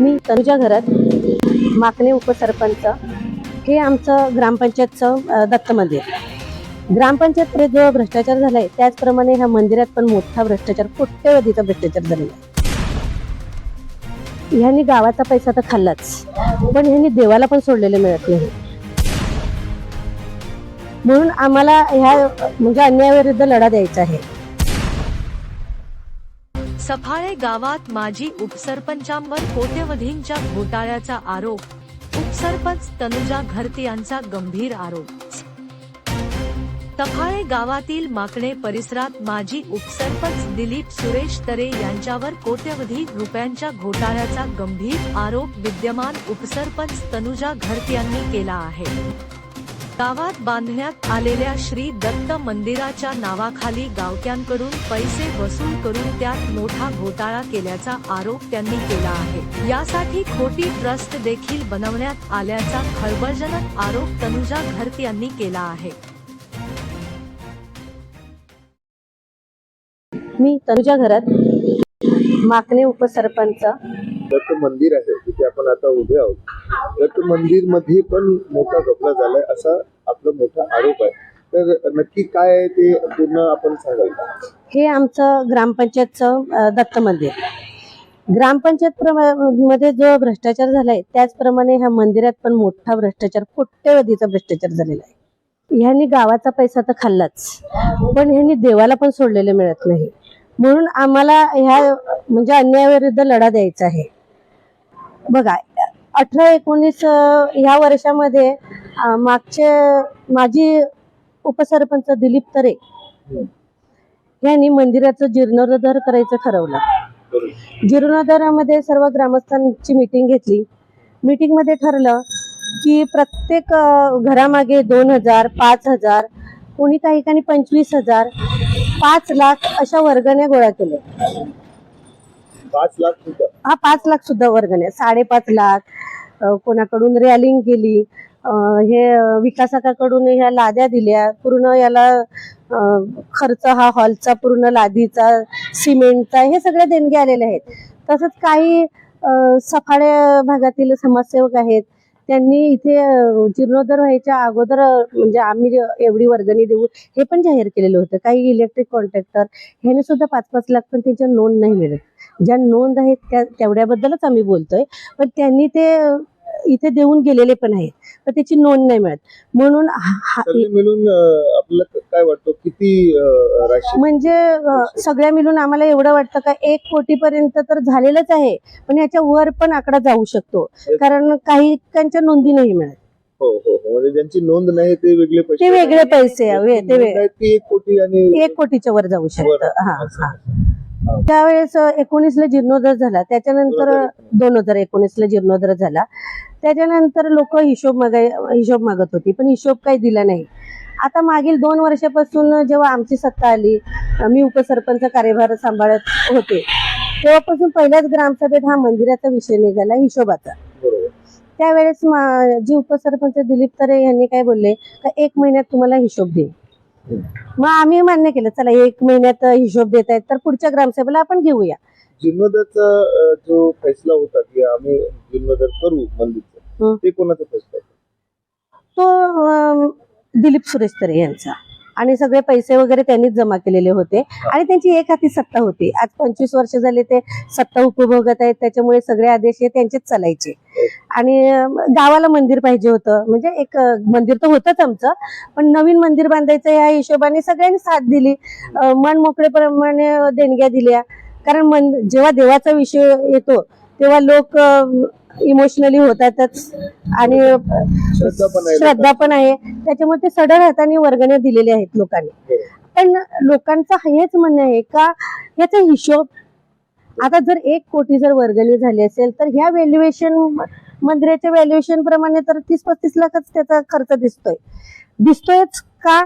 मी तनुजा घरात माकणे उपसरपंच. हे आमचं ग्रामपंचायतचं दत्त मंदिर. ग्रामपंचायतकडे जो भ्रष्टाचार झालाय त्याचप्रमाणे ह्या मंदिरात पण मोठा भ्रष्टाचार कोट्यवधीचा भ्रष्टाचार झालेला आहे. ह्यांनी गावाचा पैसा तर खाल्लाच पण ह्यांनी देवाला पण सोडलेले मिळत नाही. म्हणून आम्हाला ह्या म्हणजे अन्यायाविरुद्ध लढा द्यायचा आहे. सफाळे गावात माजी उपसरपंचांवर कोट्यवधींच्या घोटाळ्याचा आरोप. उपसरपंच तनुजा घरत यांचा गंभीर आरोप. सफाळे गावातील माकणे परिसरात माजी उपसरपंच दिलीप सुरेश तरे यांच्यावर कोट्यवधी रुपयांच्या घोटाळ्याचा गंभीर आरोप विद्यमान उपसरपंच तनुजा घरत यांनी केला आहे. गावात बांधण्यात आलेल्या श्री दत्त मंदिराच्या नावाखाली गावक्यांकडून पैसे वसूल करून त्यात मोठा घोटाळा केल्याचा आरोप त्यांनी केला आहे. यासाठी खोटी ट्रस्ट देखील बनवण्यात आल्याचा खळबळजनक आरोप तनुजा घरत यांनी केला आहे. मी तनुजा घरात माकणे उपसरपंच. दत्त मंदिर आहे तिथे आपण आता उभे आहोत. दत्त मंदिरमध्ये पण मोठा घपला झालाय असा आपला मोठा आरोप आहे. तर नक्की काय आहे ते पूर्ण आपण सांगाल हे आमचं ग्रामपंचायतचं दत्त मंदिर. ग्रामपंचायत प्रमा- मध्ये जो भ्रष्टाचार झालाय त्याचप्रमाणे ह्या मंदिरात पण मोठा भ्रष्टाचार कोट्यवधीचा भ्रष्टाचार झालेला आहे. ह्यांनी गावाचा पैसा तर खाल्लाच पण ह्यांनी देवाला पण सोडलेलं मिळत नाही. म्हणून आम्हाला ह्या म्हणजे अन्यायाविरुद्ध लढा द्यायचा आहे. बघा अठरा एकोणीस ह्या वर्षामध्ये मागचे माजी उपसरपंच दिलीप तरे यांनी मंदिराचं जीर्णोद्धार करायचं ठरवलं. जीर्णोद्धारामध्ये सर्व ग्रामस्थांची मीटिंग घेतली. मीटिंगमध्ये ठरलं की प्रत्येक घरामागे दोन हजार पाच हजार कोणी काही ठिकाणी पंचवीस हजार पाच लाख अशा वर्गाने गोळा केले. पाच लाख सुद्धा. हा पाच लाख सुद्धा वर्गण्या साडेपाच लाख कोणाकडून रॅलिंग केली हे विकासकाकडून ह्या लाद्या दिल्या पूर्ण याला खर्च हा हॉलचा पूर्ण लादीचा सिमेंटचा हे सगळ्या देणग्या आलेल्या आहेत. तसंच काही सफाळे भागातील समाजसेवक आहेत त्यांनी इथे जीर्णोद्धार व्हायच्या अगोदर म्हणजे आम्ही एवढी वर्गणी देऊ हे पण जाहीर केलेलं होतं. काही इलेक्ट्रिक कॉन्ट्रॅक्टर ह्याने सुद्धा पाच पाच लाख पण त्यांच्या नोंद नाही मिळत. ज्या नोंद आहेत त्या तेवढ्याबद्दलच आम्ही बोलतोय. पण त्यांनी ते इथे देऊन गेलेले पण आहेत. पण त्याची नोंद नाही मिळत. म्हणून हा- सगळे मिळून अं, आपल्याला काय वाटतं? किती अं, राशी? म्हणजे अ, सगळ्या मिळून आम्हाला एवढं वाटतं का एक कोटी पर्यंत तर झालेलंच आहे. पण याच्या वर पण आकडा जाऊ शकतो. कारण काही त्यांच्या नोंदी नाही मिळत. हो हो हो. म्हणजे ज्यांची नोंद नाही ते वेगळे पैसे ते वेगळे पैसे ज्यांची ते नोंद वे- आहे ती एक कोटी आणि एक कोटीच्या वर जाऊ. शकतं. हा. हा. त्यावेळेस एकोणीस ला जीर्णोद्धार झाला. त्याच्यानंतर दोन हजार एकोणीस ला जीर्णोद्धार झाला. त्याच्यानंतर लोक हिशोब मागाय हिशोब मागत होती पण हिशोब काही दिला नाही. आता मागील दोन वर्षापासून जेव्हा आमची सत्ता आली मी उपसरपंच कार्यभार सांभाळत होते. तेव्हापासून पहिल्याच ग्रामसभेत हा मंदिराचा विषय निघाला हिशोबाचा. त्यावेळेस जे उपसरपंच दिलीप तरे यांनी काय बोलले का एक महिन्यात तुम्हाला हिशोब देईल मग आम्ही मान्य केलं चला एक महिन्यात हिशोब देत आहेत तर पुढच्या ग्रामसभेला आपण घेऊया जीर्णोद्धारचा अं, जो फैसला होता की आम्ही जीर्णोद्धार करू मंदिरचं हं. ते कोणाचा फैसला? तो अं, दिलीप सुरेश तरे यांचा आणि सगळे पैसे वगैरे त्यांनीच जमा केलेले होते. आणि त्यांची एक हाती सत्ता होती. आज पंचवीस वर्ष झाले ते सत्ता उपभोगत आहेत. त्याच्यामुळे सगळे आदेश हे त्यांचेच चालायचे. आणि गावाला मंदिर पाहिजे होतं. म्हणजे एक मंदिर तर होतंच आमचं. पण नवीन मंदिर बांधायचं या हिशोबाने सगळ्यांनी साथ दिली. मन मोकळेप्रमाणे देणग्या दिल्या. कारण मन जेव्हा देवाचा विषय येतो तेव्हा लोक इमोशनली होतातच. आणि श्रद्धा पण आहे त्याच्यामुळे ते सडळ हाताने वर्गण्या दिलेल्या आहेत लोकांनी. बरोबर. पण लोकांचं हेच म्हणणं आहे का याचा हिशोब आता जर एक कोटी जर वर्गणी झाली असेल तर ह्या व्हॅल्युएशन मंदिराच्या व्हॅल्युएशन प्रमाणे तर तीस पस्तीस लाखच त्याचा खर्च दिसतोय. दिसतोयच का?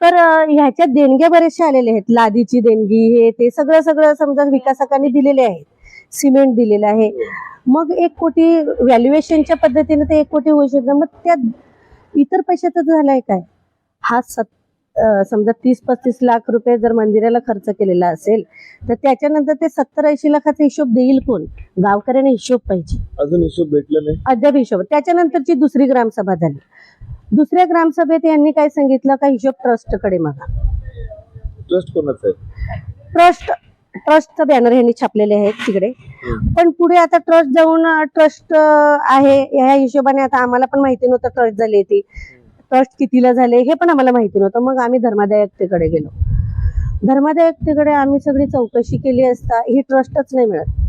तर अं, ह्याच्यात देणग्या बरेचसे आलेले आहेत. लादीची देणगी हे ते सगळं सगळं समजा विकासकांनी दिलेले आहेत. सिमेंट दिलेलं आहे. मग एक कोटी व्हॅल्युएशनच्या पद्धतीने ते एक कोटी होऊ शकतं. मग त्या इतर पैशाचं झालंय काय? हा सत समजा तीस पस्तीस लाख रुपये जर मंदिराला खर्च केलेला असेल तर त्याच्यानंतर ते सत्तर ऐंशी लाखाचा हिशोब देईल कोण? गावकऱ्याने हिशोब पाहिजे. अजून हिशोब भेटला नाही. अद्याप हिशोब. त्याच्यानंतरची दुसरी ग्रामसभा झाली. दुसऱ्या ग्रामसभेत यांनी काय सांगितलं? का हिशोब ट्रस्टकडे मागा? ट्रस्ट कोणाचा ट्रस्ट ट्रस्टचं बॅनर यांनी छापलेले आहेत तिकडे. पण पुढे आता ट्रस्ट जाऊन ट्रस्ट आहे ह्या हिशोबाने आता आम्हाला पण माहिती नव्हतं ट्रस्ट झाली ती. ट्रस्ट कितीला झाले हे पण आम्हाला माहिती नव्हतं. मग आम्ही धर्मादायकतेकडे गेलो. धर्मादायकतेकडे आम्ही सगळी चौकशी केली असता ही ट्रस्टच नाही मिळत.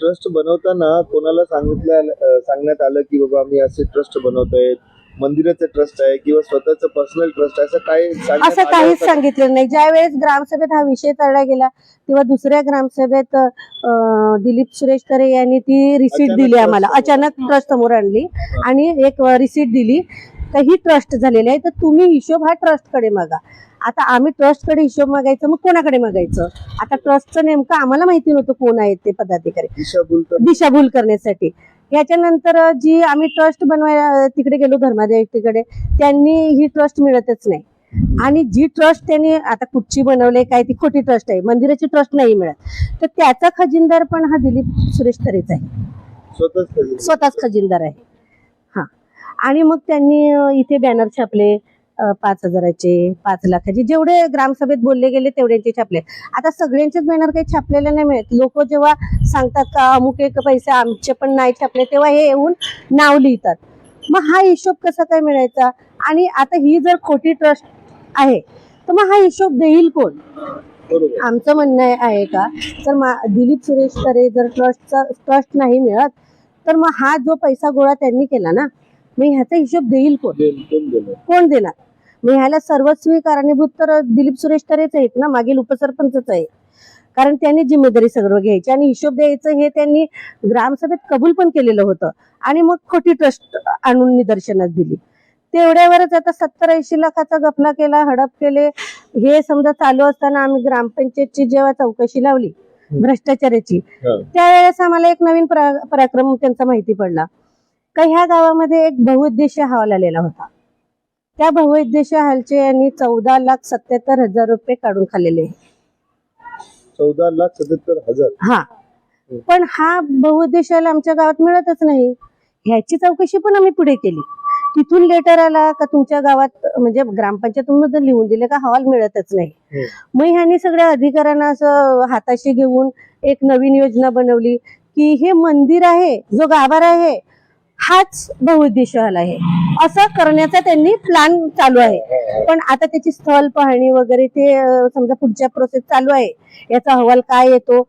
ट्रस्ट बनवताना कोणाला सांगितलं सांगण्यात आलं की बाबा आम्ही असे ट्रस्ट बनवतोय मंदिराचं ट्रस्ट आहे किंवा स्वतःचं पर्सनल ट्रस्ट आहे असं काय सांगण्यात असं आलं काहीच होतं? सांगितलं नाही. ज्या वेळेस ग्रामसभेत हा विषय तळला गेला तेव्हा दुसऱ्या ग्रामसभेत अं, दिलीप सुरेश तरे यांनी ती रिसीट अचानक दिली trust आम्हाला. समोर. अचानक ट्रस्ट समोर आणली आणि एक रिसीट दिली. का ही ट्रस्ट झालेली आहे. तर तुम्ही हिशोब हा ट्रस्टकडे मागा. आता आम्ही ट्रस्टकडे हिशोब मागायचं मग कोणाकडे मागायचं? आता ट्रस्टचं नेमकं आम्हाला माहिती नव्हतं कोण आहेत ते पदाधिकारी. दिशाभूल तर दिशाभूल करण्यासाठी. याच्यानंतर जी आम्ही ट्रस्ट बनवायला तिकडे गेलो धर्मादेवतेकडे त्यांनी ही ट्रस्ट मिळतच नाही. आणि जी ट्रस्ट त्यांनी आता कुठची बनवले काय ती खोटी ट्रस्ट आहे मंदिराची ट्रस्ट नाही मिळत. तर त्याचा खजिनदार पण हा दिलीप सुरेश तरेच आहे. स्वतःच खजिना. स्वतःच खजिनदार आहे. हा. आणि मग त्यांनी इथे बॅनर छापले. पाच हजाराचे पाच लाखाचे. जेवढे ग्रामसभेत बोलले गेले तेवढ्यांचे छापले. आता सगळ्यांचेच बॅनर काही छापलेले नाही मिळत. लोक जेव्हा सांगतात का अमुक एक पैसे आमचे पण नाही छापले तेव्हा हे येऊन नाव लिहितात. मग हा हिशोब कसा काय मिळायचा? आणि आता ही जर खोटी ट्रस्ट आहे तर मग हा हिशोब देईल कोण? आमचं म्हणणं आहे- का? तर दिलीप सुरेश तरे जर ट्रस्टचा ट्रस्ट नाही मिळत तर मग हा जो पैसा गोळा त्यांनी केला ना मग ह्याचा हिशोब देईल कोण? कोण देणार? ह्याला सर्वस्वी कारणीभूत तर दिलीप सुरेश तरेच आहेत ना मागील उपसरपंचच आहे कारण त्यांनी जिम्मेदारी सगळं घ्यायची आणि हिशोब द्यायचं हे त्यांनी ग्रामसभेत कबूल पण केलेलं होतं. आणि मग खोटी ट्रस्ट आणून निदर्शनास दिली. तेवढ्यावरच आता सत्तर ऐंशी लाखाचा गफला केला हडप केले. हे समजा चालू असताना आम्ही ग्रामपंचायतची जेव्हा चौकशी लावली भ्रष्टाचाराची. त्यावेळेस आम्हाला एक नवीन परा- पराक्रम त्यांचा माहिती पडला. का ह्या गावामध्ये एक बहुउद्देशीय हॉल आलेला होता. त्या बहुउद्देशीय हॉलचे यांनी चौदा लाख सत्याहत्तर हजार रुपये काढून खाल्लेले. चौदा लाख सत्याहत्तर हजार? हा. पण हा बहुउद्देशाला आमच्या गावात मिळतच नाही. ह्याची चौकशी पण आम्ही पुढे केली. तिथून लेटर आला का तुमच्या गावात म्हणजे ग्रामपंचायतमधून लिहून दिले का हॉल मिळतच नाही. हम्म. मग ह्यांनी सगळ्या अधिकाऱ्यांना असं हाताशी घेऊन एक नवीन योजना बनवली की हे मंदिर आहे जो गाभारा आहे हाच बहुउद्देश आहे. असं करण्याचा त्यांनी प्लॅन चालू आहे. पण आता त्याची स्थळ पाहणी वगैरे ते समजा पुढच्या प्रोसेस चालू आहे. याचा अहवाल काय येतो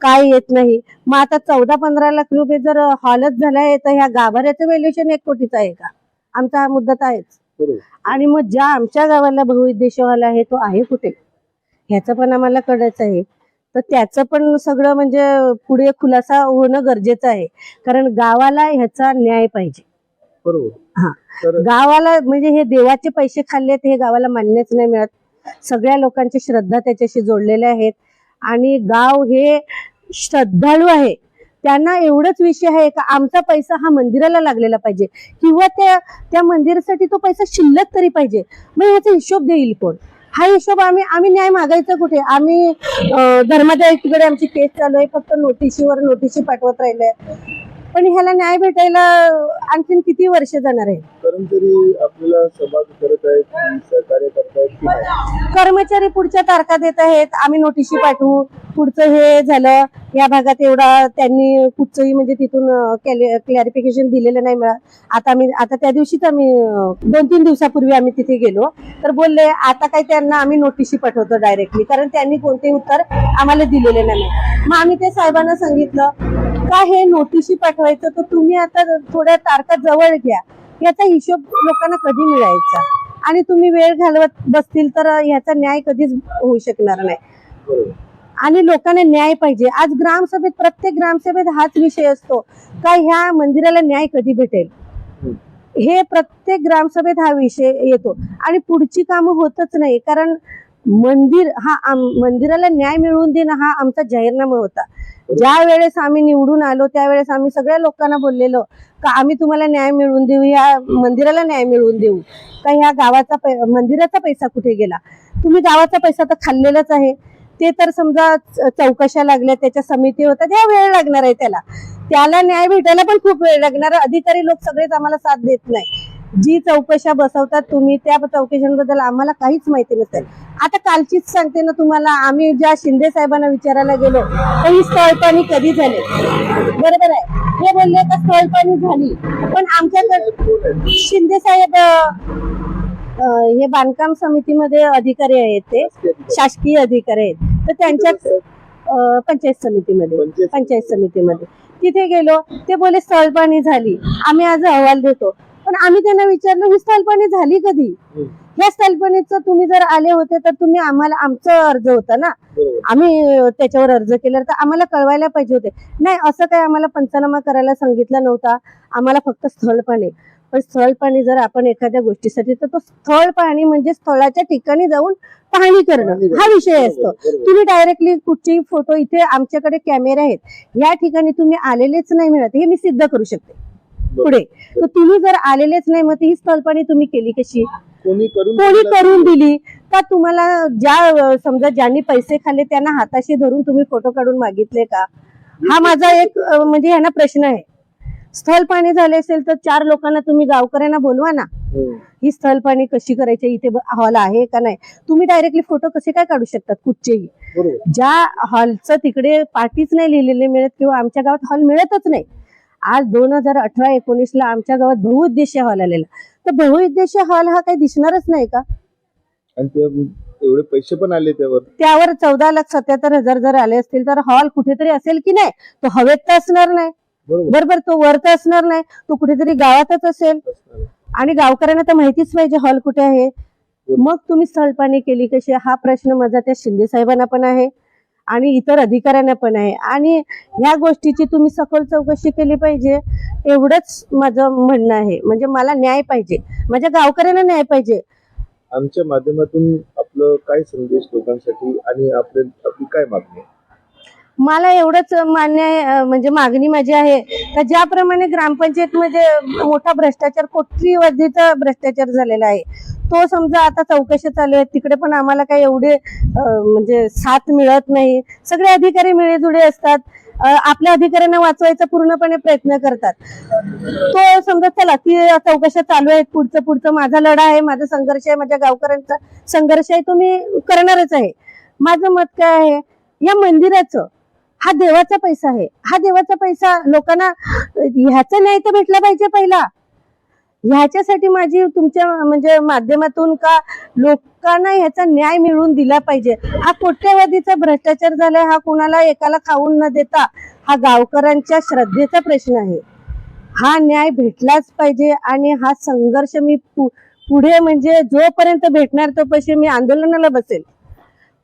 काय येत नाही. मग आता चौदा पंधरा लाख रुपये जर हॉलच झाला आहे तर ह्या गाभाऱ्याचं व्हॅल्युएशन एक कोटीचं आहे का? आमचा हा मुद्दा तर आहेच. आणि मग ज्या आमच्या गावाला बहुउद्देश हॉल आहे तो आहे कुठे? ह्याचं पण आम्हाला कळायचं आहे. तर त्याचं पण सगळं म्हणजे पुढे खुलासा होणं गरजेचं आहे. कारण गावाला ह्याचा न्याय पाहिजे. बरोबर. हा. गावाला म्हणजे हे देवाचे पैसे खाल्लेत हे गावाला मान्यच नाही मिळत. सगळ्या लोकांची श्रद्धा त्याच्याशी जोडलेल्या आहेत. आणि गाव हे श्रद्धाळू आहे. त्यांना एवढंच विषय आहे का आमचा पैसा हा मंदिराला लागलेला पाहिजे. किंवा त्या त्या मंदिरासाठी तो पैसा शिल्लक तरी पाहिजे. मग ह्याचा हिशोब देईल कोण? हा हिशोब आम्ही आम्ही न्याय मागायचा कुठे? आम्ही धर्माच्या धर्मादायकडे आमची केस चालू आहे. फक्त नोटिशीवर नोटिशी पाठवत राहिले पण ह्याला न्याय भेटायला आणखीन किती वर्ष जाणार आहे? कर्मचारी आपल्याला सहभाग करत आहेत की सहकार्य करतायत की नाही? कर्मचारी पुढच्या तारखा देत आहेत आम्ही नोटिशी पाठवू. पुढचं हे झालं या भागात एवढा त्यांनी कुठचंही म्हणजे तिथून क्लॅरिफिकेशन दिलेलं नाही मिळत. आता आम्ही आता त्या दिवशीच आम्ही दोन तीन दिवसापूर्वी आम्ही तिथे गेलो. तर बोलले आता काही त्यांना आम्ही नोटिशी पाठवतो डायरेक्टली कारण त्यांनी कोणतेही उत्तर आम्हाला दिलेले नाही. मग आम्ही ते साहेबांना सांगितलं का हे नोटिशी पाठवायचं तर तुम्ही आता थोड्या तारखा जवळ घ्या. याचा हिशोब लोकांना कधी मिळायचा? आणि तुम्ही वेळ घालवत बसतील तर याचा न्याय कधीच होऊ शकणार नाही. आणि लोकांना न्याय पाहिजे. आज ग्रामसभेत प्रत्येक ग्रामसभेत हाच विषय असतो का ह्या मंदिराला न्याय कधी भेटेल? हे प्रत्येक ग्रामसभेत हा विषय येतो. आणि पुढची कामं होतच नाही. कारण मंदिर हा मंदिराला न्याय मिळवून देणं हा आमचा जाहीरनामा होता. ज्या वेळेस आम्ही निवडून आलो त्यावेळेस आम्ही सगळ्या लोकांना बोललेलो का आम्ही तुम्हाला न्याय मिळवून देऊ? या मंदिराला न्याय मिळवून देऊ? का ह्या गावाचा पै- मंदिराचा पैसा कुठे गेला? तुम्ही गावाचा पैसा तर खाल्लेलाच आहे. ते तर समजा चौकशा लागल्या त्याच्या समिती होत्या त्या वेळ लागणार आहे त्याला. त्याला न्याय भेटायला पण खूप वेळ लागणार अधिकारी लोक सगळेच आम्हाला साथ देत नाही. जी चौकशा बसवतात तुम्ही त्या चौकशांबद्दल आम्हाला काहीच माहिती नसेल. आता कालचीच सांगते ना तुम्हाला आम्ही ज्या शिंदे साहेबांना विचारायला गेलो तर ही स्थळपाणी कधी झाले? बरोबर आहे? हे बोलले का स्थळपाणी झाली. पण आमच्याकडे शिंदे साहेब हे बांधकाम समितीमध्ये अधिकारी आहेत ते शासकीय अधिकारी आहेत. तर त्यांच्या पंचायत समितीमध्ये पंचायत पंचायत समितीमध्ये. तिथे गेलो ते बोले स्थळपाणी झाली. आम्ही आज अहवाल देतो. पण आम्ही त्यांना विचारलं ही स्थळपाणी झाली कधी? हम्म. ह्या स्थळपाणीचं तुम्ही जर आले होते तर तुम्ही आम्हाला आमचं अर्ज होता ना. आम्ही त्याच्यावर अर्ज केला तर आम्हाला कळवायला पाहिजे होते. नाही असं काय आम्हाला पंचनामा करायला सांगितलं नव्हता. आम्हाला फक्त स्थळ पाणी स्थळ पाणी जर आपण एखाद्या गोष्टीसाठी तर तो स्थळ पाणी म्हणजे स्थळाच्या ठिकाणी जाऊन पाहणी करणं. हा विषय असतो. तुम्ही डायरेक्टली कुठचेही फोटो इथे आमच्याकडे कॅमेरे आहेत. या ठिकाणी तुम्ही आलेलेच नाही मिळत. हे मी सिद्ध करू शकते. पुढे. तर तुम्ही जर आलेलेच नाही मग ही स्थळपाणी तुम्ही केली कशी? कोणी करून कोणी दिलं? का तुम्हाला ज्या समजा ज्यांनी पैसे खाल्ले त्यांना हाताशी धरून तुम्ही फोटो काढून मागितले का? हा माझा एक म्हणजे ह्यांना प्रश्न आहे. स्थळ पाणी झाले असेल तर चार लोकांना तुम्ही गावकऱ्यांना बोलवा ना. हम्म. ही स्थळ पाणी कशी करायची इथे हॉल आहे का नाही? तुम्ही डायरेक्टली फोटो कसे काय काढू शकतात कुठचेही? ज्या हॉलचं तिकडे पाठीच नाही लिहिलेले मिळत किंवा आमच्या गावात हॉल मिळतच नाही. आज दोन हजार अठरा एकोणीस ला आमच्या गावात बहुउद्देशीय हॉल आलेला. तर बहुउद्देशीय हॉल हा काही दिसणारच नाही का? आणि ते एवढे पैसे पण आले त्यावर. त्यावर चौदा लाख सत्याहत्तर हजार जर आले असतील तर हॉल कुठेतरी असेल की नाही? तो हवेत तर असणार नाही. बरोबर. तो वर तर असणार नाही. तो कुठेतरी गावातच असेल. आणि गावकऱ्यांना तर माहितीच पाहिजे हॉल कुठे आहे. मग तुम्ही स्थळपाणी केली कशी? हा प्रश्न माझा त्या शिंदे साहेबांना पण आहे. आणि इतर अधिकाऱ्यांना पण आहे. आणि ह्या गोष्टीची तुम्ही सखोल चौकशी केली पाहिजे. एवढंच माझं म्हणणं आहे. म्हणजे मला न्याय पाहिजे. माझ्या गावकऱ्यांना न्याय पाहिजे. आमच्या माध्यमातून आपलं काय संदेश लोकांसाठी आणि आपले आपली काय मागणी? मला एवढंच मान्य म्हणजे मागणी माझी आहे का ज्याप्रमाणे ग्रामपंचायतमध्ये मोठा भ्रष्टाचार कोटीवधीचा भ्रष्टाचार झालेला आहे. तो समजा आता चौकशी चालू आहे तिकडे पण आम्हाला काही एवढे म्हणजे साथ मिळत नाही. सगळे अधिकारी मिळेजुळे असतात. आपल्या अधिकाऱ्यांना वाचवायचा पूर्णपणे प्रयत्न करतात. तो समजा चला ती चौकशा चालू आहेत पुढचं पुढचं माझा लढा आहे माझा संघर्ष आहे माझ्या गावकऱ्यांचा संघर्ष आहे तो मी करणारच आहे. माझं मत काय आहे? या मंदिराचं हा देवाचा पैसा आहे. हा देवाचा पैसा लोकांना ह्याचा न्याय तर भेटला पाहिजे पहिला. ह्याच्यासाठी माझी तुमच्या म्हणजे माध्यमातून का लोकांना ह्याचा न्याय मिळवून दिला पाहिजे? हा कोट्यवधीचा भ्रष्टाचार झालाय हा कुणाला एकाला खाऊन न देता हा गावकऱ्यांच्या श्रद्धेचा प्रश्न आहे. हा न्याय भेटलाच पाहिजे आणि हा संघर्ष मी पु- पुढे म्हणजे जोपर्यंत भेटणार तोपर्यंत मी आंदोलनाला बसेल.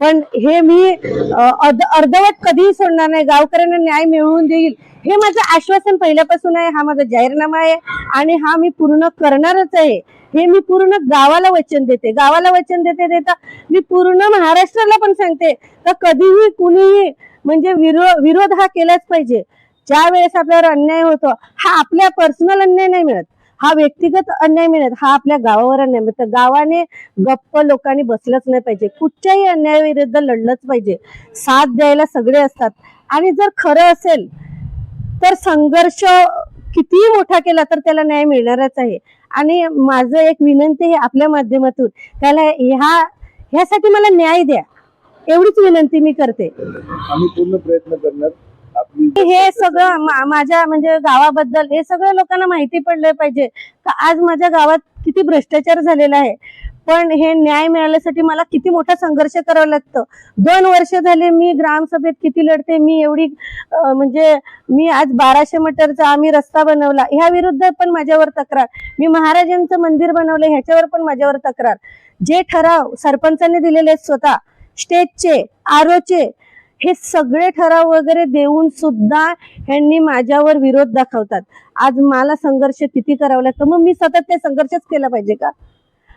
पण हे मी अर्ध- अर्धवट कधीही सोडणार नाही. गावकऱ्यांना न्याय मिळवून देईल. हे माझं आश्वासन पहिल्यापासून आहे. हा माझा जाहीरनामा आहे. आणि हा मी पूर्ण करणारच आहे. हे मी पूर्ण गावाला वचन देते. गावाला वचन देते देता मी पूर्ण महाराष्ट्राला पण सांगते का कधीही कुणीही म्हणजे विरोध विरोध हा केलाच पाहिजे. ज्या वेळेस आपल्यावर अन्याय होतो हा आपल्या पर्सनल अन्याय नाही मिळत. हा व्यक्तिगत अन्याय मिळत हा आपल्या गावावर अन्याय. म्हणजे मिळतो गावाने गप्प लोकांनी बसलंच नाही पाहिजे. कुठच्याही अन्यायाविरुद्ध लढलंच पाहिजे. साथ द्यायला सगळे असतात. आणि जर खरं असेल तर संघर्ष कितीही मोठा केला तर त्याला न्याय मिळणारच आहे. आणि माझं एक विनंती आहे आपल्या माध्यमातून त्याला ह्या ह्यासाठी मला न्याय द्या. एवढीच विनंती मी करते. आम्ही पूर्ण प्रयत्न करणार. हे सगळं मा- माझ्या म्हणजे गावाबद्दल हे सगळं लोकांना माहिती पडलं पाहिजे. का आज माझ्या गावात किती भ्रष्टाचार झालेला आहे. पण हे न्याय मिळाल्यासाठी मला किती मोठा संघर्ष करावा लागतं. दोन वर्ष झाले मी ग्रामसभेत किती लढते मी एवढी म्हणजे मी आज बाराशे मीटरचा आम्ही रस्ता बनवला. ह्या विरुद्ध पण माझ्यावर तक्रार. मी महाराजांचं मंदिर बनवलं ह्याच्यावर पण माझ्यावर तक्रार. जे ठराव सरपंचांनी दिलेले आहेत स्वतः स्टेजचे आरोचे हे सगळे ठराव वगैरे देऊन सुद्धा ह्यांनी माझ्यावर विरोध दाखवतात. आज मला संघर्ष किती करावा लागतो मग मी सतत ते संघर्षच केला पाहिजे का?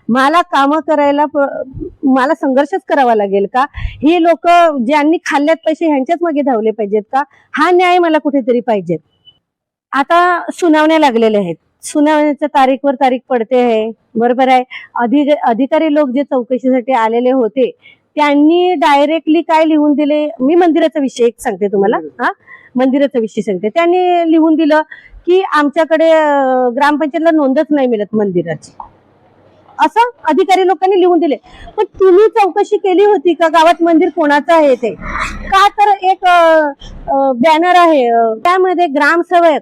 मला कामं करायला मला संघर्षच करावा लागेल का? ही लोक ज्यांनी खाल्ल्यात पैसे ह्यांच्याच मागे धावले पाहिजेत का? हा न्याय मला कुठेतरी पाहिजेत आता सुनावण्या लागलेल्या आहेत. सुनावण्याच्या तारीखवर तारीख पडते आहे. बरोबर आहे. अधिक अधिकारी लोक जे चौकशीसाठी आलेले होते त्यांनी डायरेक्टली काय लिहून दिले? मी मंदिराचा विषय एक सांगते तुम्हाला. हा? मंदिराचा विषय सांगते. त्यांनी लिहून दिलं की आमच्याकडे ग्रामपंचायतला नोंदच नाही मिळत मंदिराची. असं अधिकारी लोकांनी लिहून दिले. पण तुम्ही चौकशी केली होती का? गावात मंदिर कोणाचं आहे ते? का तर एक बॅनर आहे त्यामध्ये ग्रामसेवक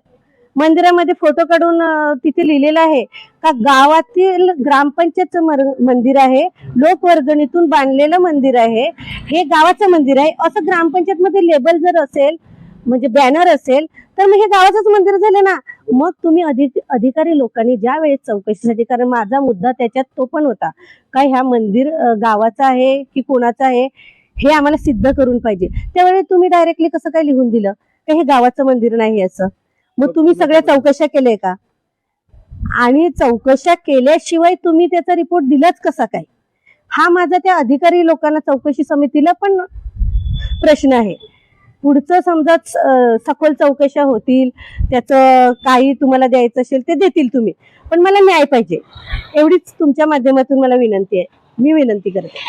मंदिरामध्ये फोटो काढून तिथे लिहिलेलं आहे का गावातील ग्रामपंचायतचं मर- मंदिर आहे लोकवर्गणीतून बांधलेलं मंदिर आहे हे गावाचं मंदिर आहे. असं ग्रामपंचायत मध्ये लेबल जर असेल म्हणजे बॅनर असेल तर मग हे गावाचंच मंदिर झालं ना. मग तुम्ही अधिक अधिकारी लोकांनी ज्या वेळेस चौकशीसाठी कारण माझा मुद्दा त्याच्यात तो पण होता का ह्या मंदिर गावाचा आहे की कोणाचा आहे हे आम्हाला सिद्ध करून पाहिजे. त्यावेळी तुम्ही डायरेक्टली कसं काय लिहून दिलं? का हे गावाचं मंदिर नाही असं? मग तुम्ही सगळ्या चौकशा केले का? आणि चौकशा केल्याशिवाय तुम्ही त्याचा रिपोर्ट दिलाच कसा काय? हा माझा त्या अधिकारी लोकांना चौकशी समितीला पण प्रश्न आहे. पुढचं समजा सखोल चौकशा होतील त्याचं काही तुम्हाला द्यायचं असेल ते देतील तुम्ही. पण मला न्याय पाहिजे. एवढीच तुमच्या माध्यमातून मला विनंती आहे. मी विनंती करते.